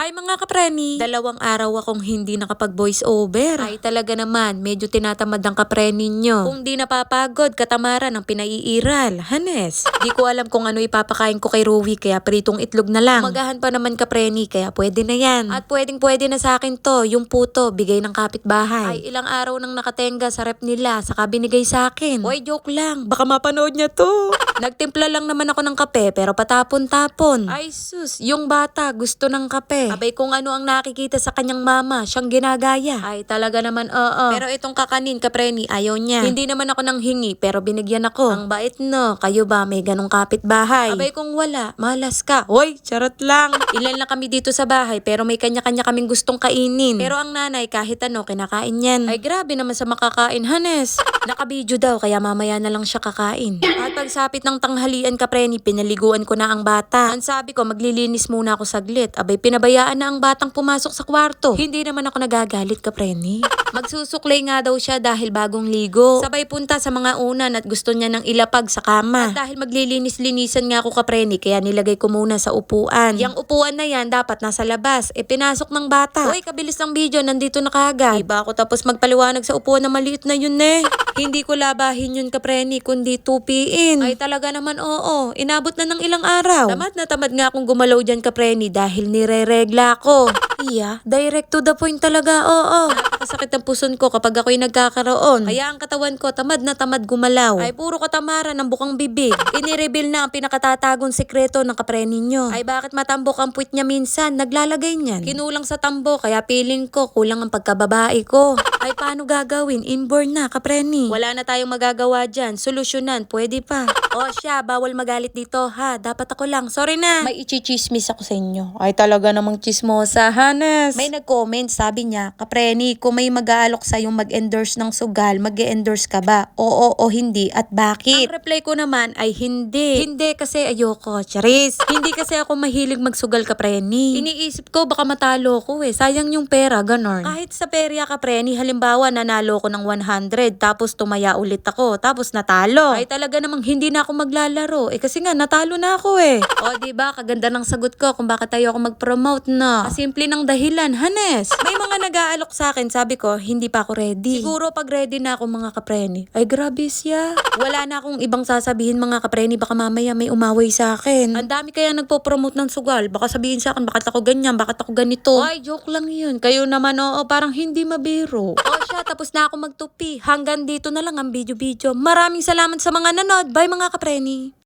Hi mga kapreni! Dalawang araw akong hindi nakapag-voice over. Ay talaga naman, medyo tinatamad ang kapreni nyo. Kung di napapagod, katamaran ang pinaiiral. Hanes! Di ko alam kung ano ipapakain ko kay Ruby, kaya pritong itlog na lang. Magahan pa naman kapreni, kaya pwede na yan. At pwedeng pwede na sa akin to, yung puto, bigay ng kapitbahay. Ay ilang araw nang nakatenga sa rep nila, saka binigay sa akin. Oy, joke lang. Baka mapanood niya to. Nagtimpla lang naman ako ng kape, pero patapon-tapon. Ay sus, yung bata gusto ng kape. Abay kung ano ang nakikita sa kanyang mama, siyang ginagaya. Ay talaga naman, oo. Pero itong kakanin, kapreni, ayaw niya. Hindi naman ako nang hingi, pero binigyan ako. Ang bait no, kayo ba may ganong kapitbahay? Abay kung wala, malas ka. Hoy, charot lang. Ilan lang kami dito sa bahay, pero may kanya-kanya kaming gustong kainin. Pero ang nanay, kahit ano, kinakain yan. Ay grabe naman sa makakain, Hanes. Nakabidyo daw, kaya mamaya na lang siya kakain. At pagsapit ng tanghalian ka, Preni, pinaliguan ko na ang bata. Ang sabi ko, maglilinis muna ako saglit. Abay, pinabayaan na ang batang pumasok sa kwarto. Hindi naman ako nagagalit ka, Preni. Magsusuklay nga daw siya dahil bagong ligo. Sabay punta sa mga unan at gusto niya ng ilapag sa kama. At dahil maglilinis-linisan nga ako, Kapreni, kaya nilagay ko muna sa upuan. Yang upuan na yan, dapat nasa labas. E pinasok ng bata. Uy, kabilis ng video, nandito na kaagad. Iba ako tapos magpaliwanag sa upuan na maliit na yun eh. Hindi ko labahin yun, Kapreni, kundi tupiin. Ay talaga naman oo, inabot na ng ilang araw. Tamad na tamad nga akong gumalaw dyan, Kapreni, dahil nire-regla ko. Iya, direct to the point talaga, oo. Napakasakit ang puson ko kapag ako'y nagkakaroon. Kaya ang katawan ko, tamad na tamad gumalaw. Ay puro katamaran ng bukang bibig. Inireveal na ang pinakatatagong sekreto ng kapreni nyo. Ay bakit matambok ang puwit niya minsan? Naglalagay niyan. Kinulang sa tambo, kaya feeling ko kulang ang pagkababae ko. Ay paano gagawin? Inborn na, kapreni. Wala na tayong magagawa dyan. Solusyonan, pwede pa. O siya, bawal magalit dito ha. Dapat ako lang. Sorry na. May ichichismis ako sa inyo. Ay talaga namang chismosa, Hanes. May nag-comment, sabi niya, Kapreni, kung may mag-aalok sa'yong mag-endorse ng sugal, mag endorse ka ba? Oo o hindi at bakit? Ang reply ko naman ay hindi. Hindi kasi ayoko, Charis. hindi kasi ako mahilig magsugal, Kapreni. Iniisip ko baka matalo ko eh. Sayang yung pera, ganon. Kahit sa perya, Kapreni, halimbawa nanalo ko ng 100 tapos tumaya ulit ako tapos natalo. Ay talaga namang hindi na ako maglalaro. Eh kasi nga natalo na ako eh. o di ba kaganda ng sagot ko kung bakit tayo ako mag-promote na. Simple ng dahilan, Hanes. May mga nag-aalok sa akin, sabi ko, hindi pa ako ready. Siguro pag ready na ako mga kapreni. Ay grabe siya. Wala na akong ibang sasabihin mga kapreni, baka mamaya may umaway sa akin. Ang dami kaya nagpo-promote ng sugal. Baka sabihin sa akin, bakit ako ganyan, bakit ako ganito. Ay, joke lang yun. Kayo naman, oo, parang hindi mabiro. O siya, tapos na ako magtupi. Hanggang dito na lang ang video-video. Maraming salamat sa mga nanood. Bye mga kapreni.